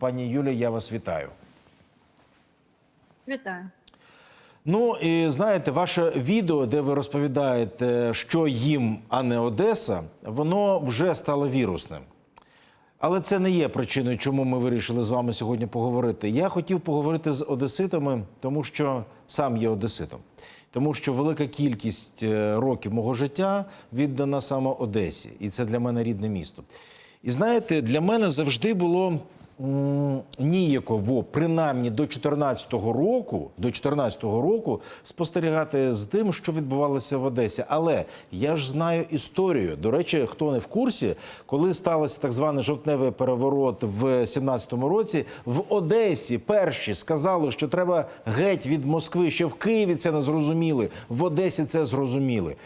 Пані Юлія, я вас вітаю. Вітаю. Ну і знаєте, ваше відео, де ви розповідаєте, що їм, а не Одеса, воно вже стало вірусним. Але це не є причиною, чому ми вирішили з вами сьогодні поговорити. Я хотів поговорити з одеситами, тому що сам є одеситом. Тому що велика кількість е, років мого життя віддана саме Одесі, і це для мене рідне місто. І знаєте, для мене завжди було ніяково, принаймні до 14-го року, до 14-го року спостерігати з тим, що відбувалося в Одесі. Але я ж знаю історію. До речі, хто не в курсі, коли стався так званий жовтневий переворот в 17-му році, в Одесі перші сказали, що треба геть від Москви. Ще в Києві це не зрозуміли, в Одесі це зрозуміли.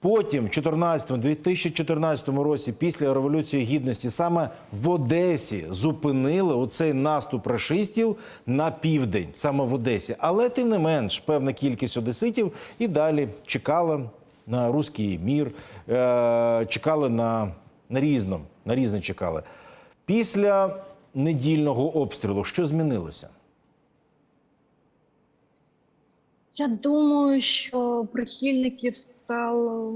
Потім, в 14 2014 році, після революції гідності, саме в Одесі зупинили оцей наступ рашистів на південь, саме в Одесі. Але тим не менш, певна кількість одеситів і далі чекала на руський мір, е- чекали на, на різно, на різне чекали. Після недільного обстрілу, що змінилося? Я думаю, що прихильників стало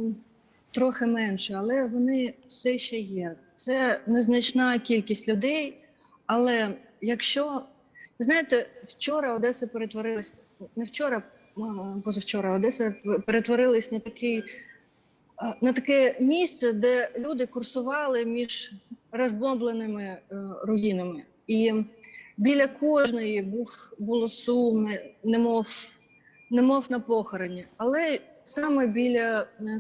трохи менше, але вони все ще є. Це незначна кількість людей. Але якщо знаєте, вчора Одеса перетворилась не вчора, позавчора Одеса перетворилась на такий на таке місце, де люди курсували між розбомбленими е, руїнами. І біля кожної був було сумно, немов немов на похороні. Але саме біля е,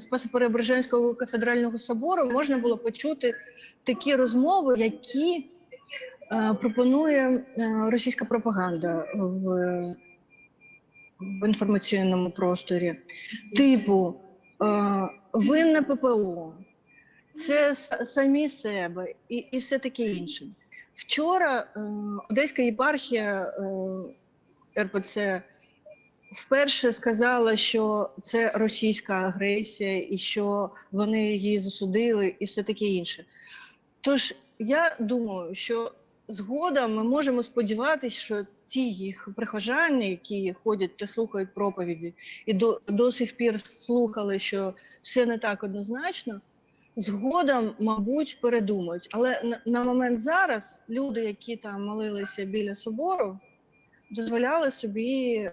кафедрального собору можна було почути такі розмови, які е, пропонує е, російська пропаганда в, в інформаційному просторі. Типу, винне ППО, це самі себе і, і все таке інше. Вчора е, Одеська єпархія е, РПЦ вперше сказала, що це російська агресія і що вони її засудили, і все таке інше. Тож я думаю, що згодом ми можемо сподіватися, що ті їх прихожани, які ходять та слухають проповіді, і до, до сих пір слухали, що все не так однозначно. Згодом, мабуть, передумають. Але на, на момент зараз люди, які там молилися біля собору, дозволяли собі е,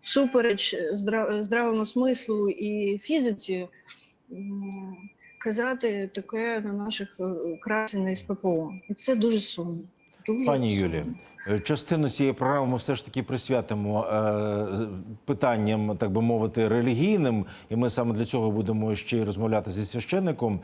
всупереч здра- здравому смислу і фізиці казати таке на наших е, красень з ППО. І це дуже сумно. Дуже Пані сумно. Юлі, е, частину цієї програми ми все ж таки присвятимо е, питанням, так би мовити, релігійним, і ми саме для цього будемо ще й розмовляти зі священником.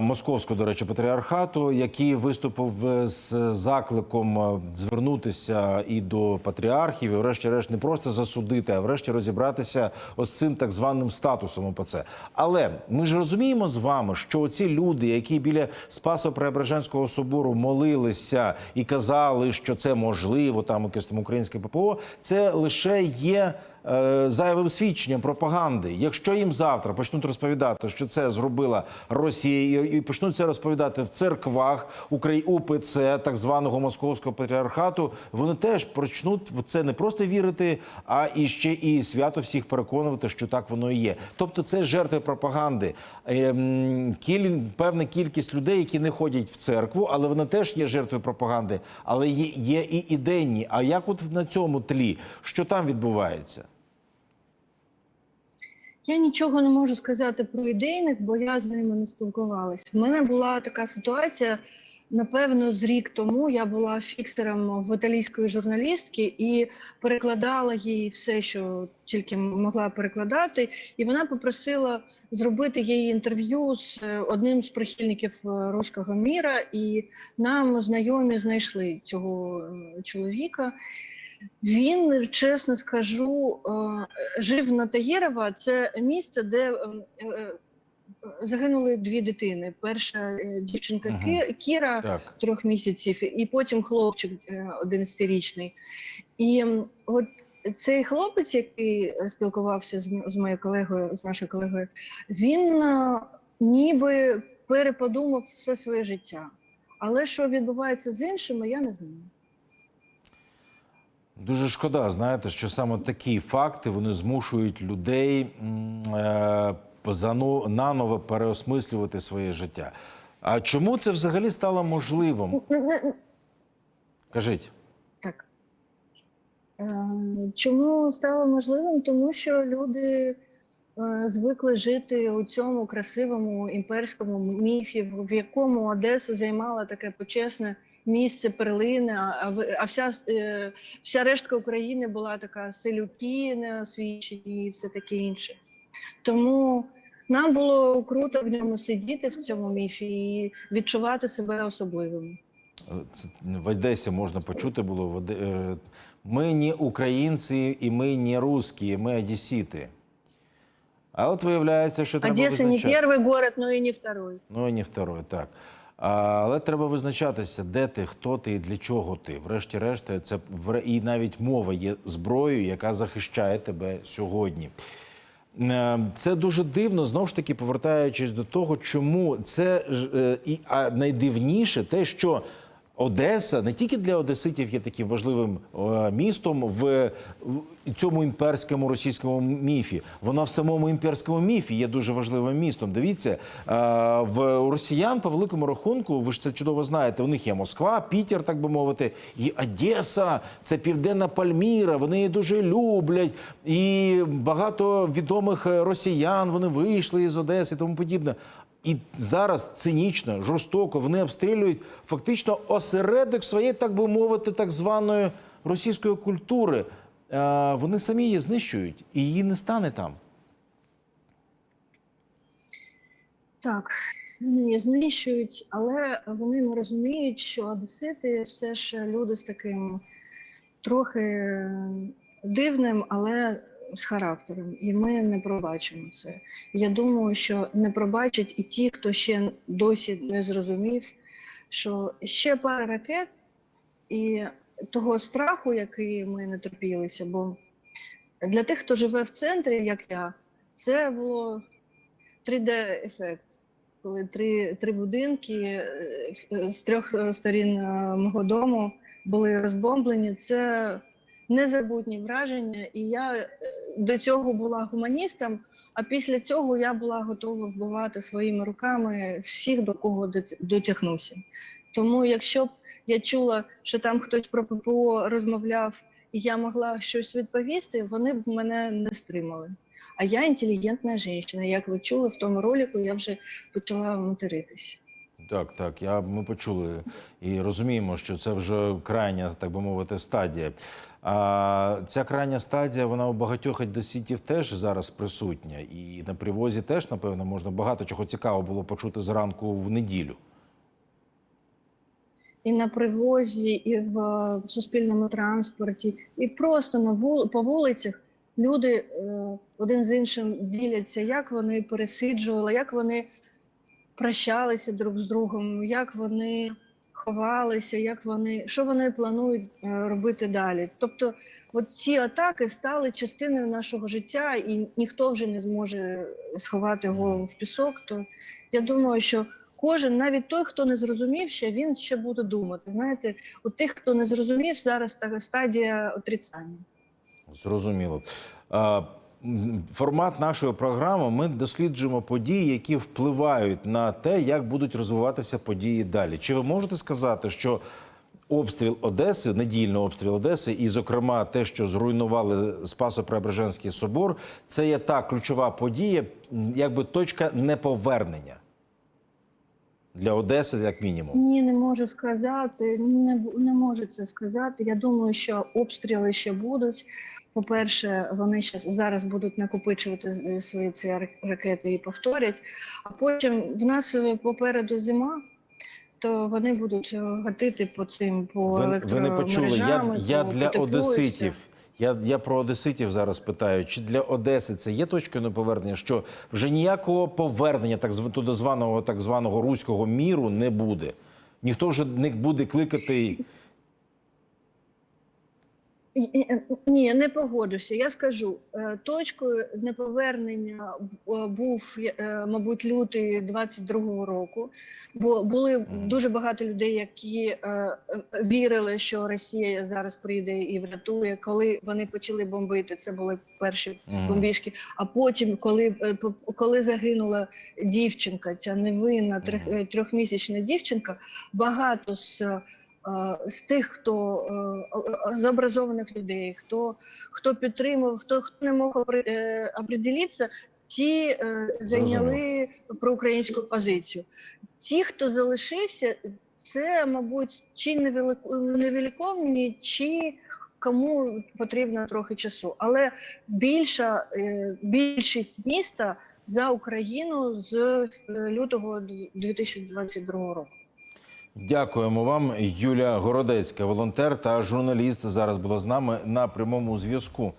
Московського, до речі, патріархату, який виступив е, з закликом е, звернутися і до патріархів, і врешті-решт не просто засудити, а врешті розібратися ось цим так званим статусом ОПЦ. Але ми ж розуміємо з вами, що ці люди, які біля Спасо-Преображенського собору молилися і казали, що це можливо, там якесь там українське ППО, це лише є. Е, Зайвим свідченням пропаганди. Якщо їм завтра почнуть розповідати, що це зробила Росія, і- почнуть це розповідати в церквах. УПЦ, так званого московського патріархату, вони теж почнуть в це не просто вірити, а і ще і свято всіх переконувати, що так воно і є. Тобто, це жертви пропаганди. Ем, Кіль... Певна кількість людей, які не ходять в церкву, але вони теж є жертвою пропаганди, але є, є і ідейні. А як от на цьому тлі, що там відбувається? Я нічого не можу сказати про ідейних, бо я з ними не спілкувалася. В мене була така ситуація. Напевно, з рік тому я була фіксером в італійської журналістки і перекладала їй все, що тільки могла перекладати. І вона попросила зробити їй інтерв'ю з е, одним з прихильників е, руського міра. І нам знайомі знайшли цього е, чоловіка. Він, чесно скажу, е, жив на Таєрова. Це місце, де е, е, загинули дві дитини. Перша дівчинка Мгм. Кіра Так. трьох місяців, і потім хлопчик е, 11-річний. І от цей хлопець, який спілкувався з, моєю колегою, з нашою колегою, він ніби переподумав все своє життя. Але що відбувається з іншими, я не знаю. Дуже шкода, знаєте, що саме такі факти вони змушують людей е, наново переосмислювати своє життя. А чому це взагалі стало можливим? Кажіть. Так. Е, Чому стало можливим? Тому що люди е, звикли жити у цьому красивому імперському міфі, в якому Одеса займала таке почесне місце перлини, а, вся, е, вся рештка України була така селюки неосвічені і все таке інше. Тому нам було круто в ньому сидіти в цьому міфі і відчувати себе особливими. Це в Одесі можна почути було. е, Ми не українці і ми не русські, ми одесіти. А от виявляється, що треба Одесса не визначати. первый город, но и не второй. Ну і не второй, так. Але треба визначатися, де ти, хто ти і для чого ти. Врешті-решт, це і навіть мова є зброєю, яка захищає тебе сьогодні. Е, Це дуже дивно, знову ж таки, повертаючись до того, чому це ж, е, і а найдивніше те, що Одеса не тільки для одеситів є таким важливим е, містом в, цьому імперському російському міфі. Вона в самому імперському міфі є дуже важливим містом. Дивіться, е, в росіян по великому рахунку, ви ж це чудово знаєте. У них є Москва, Пітер, так би мовити, і Одеса, це південна Пальміра. Вони її дуже люблять. І багато відомих е, росіян вони вийшли із Одеси тому подібне. І зараз цинічно, жорстоко вони обстрілюють фактично осередок своєї, так би мовити, так званої російської культури. Е, Вони самі її знищують, і її не стане там. Так, вони її знищують, але вони не розуміють, що одесити все ж люди з таким трохи дивним, але з характером. І ми не пробачимо це. Я думаю, що не пробачать і ті, хто ще досі не зрозумів, що ще пара ракет і того страху, який ми не терпілися, бо для тих, хто живе в центрі, як я, це було 3D-ефект, коли три, три будинки е, з трьох е, сторін е, мого дому були розбомблені. Це незабутні враження. І я е, до цього була гуманістом, а після цього я була готова вбивати своїми руками всіх, до кого дот- дотягнуся. Тому, якщо б я чула, що там хтось про ППО розмовляв, і я могла щось відповісти, вони б мене не стримали. А я інтелігентна жінка. Як ви чули в тому ролику, я вже почала материтись. Так, так, я, ми почули і розуміємо, що це вже крайня, так би мовити, стадія. А ця крайня стадія, вона у багатьох одеситів теж зараз присутня. І на привозі теж, напевно, можна багато чого цікавого було почути зранку в неділю. І на привозі, і в, е, в суспільному транспорті, і просто на вул, по вулицях люди е, один з іншим діляться, як вони пересиджували, як вони прощалися друг з другом, як вони ховалися, як вони, що вони планують е, робити далі. Тобто, от ці атаки стали частиною нашого життя, і ніхто вже не зможе сховати голову в пісок. То я думаю, що кожен, навіть той, хто не зрозумів ще, він ще буде думати. Знаєте, у тих, хто не зрозумів, зараз стадія отрицання. Зрозуміло. Формат нашої програми ми досліджуємо події, які впливають на те, як будуть розвиватися події далі. Чи ви можете сказати, що обстріл Одеси, недільний обстріл Одеси, і, зокрема, те, що зруйнували Спасо-Преображенський собор, це є та ключова подія, якби точка неповернення для Одеси, як мінімум. Ні, не можу сказати. Не, не можу це сказати. Я думаю, що обстріли ще будуть. По-перше, вони зараз будуть накопичувати свої ці ракети і повторять. А потім в нас е, попереду зима, то вони будуть е, гатити по цим по Ви, ви не почули. Я, я по- для по одеситів. Я, я про одеситів зараз питаю. Чи для Одеси це є точкою неповернення? Що вже ніякого повернення так званого так званого руського міру не буде. Ніхто вже не буде кликати. Ні, Ні, не погоджуся. Я скажу, е, точкою неповернення е, був, е, мабуть, лютий 22-го року, бо були дуже багато людей, які е, е, вірили, що Росія зараз прийде і врятує. Коли вони почали бомбити, це були перші бомбіжки. А потім, коли, е, коли загинула дівчинка, ця невинна трьох- е, трьохмісячна дівчинка, багато з, е, з тих, хто е, з образованих людей, хто, хто підтримав, хто, хто не мог е, определитися, ті е, зайняли проукраїнську позицію. Ті, хто залишився, це, мабуть, чи невелико- невеликовні, чи кому потрібно трохи часу. Але більша е, більшість міста за Україну з е, лютого 2022 року. Дякуємо вам, Юлія Городецька, волонтер та журналіст. Зараз була з нами на прямому зв'язку.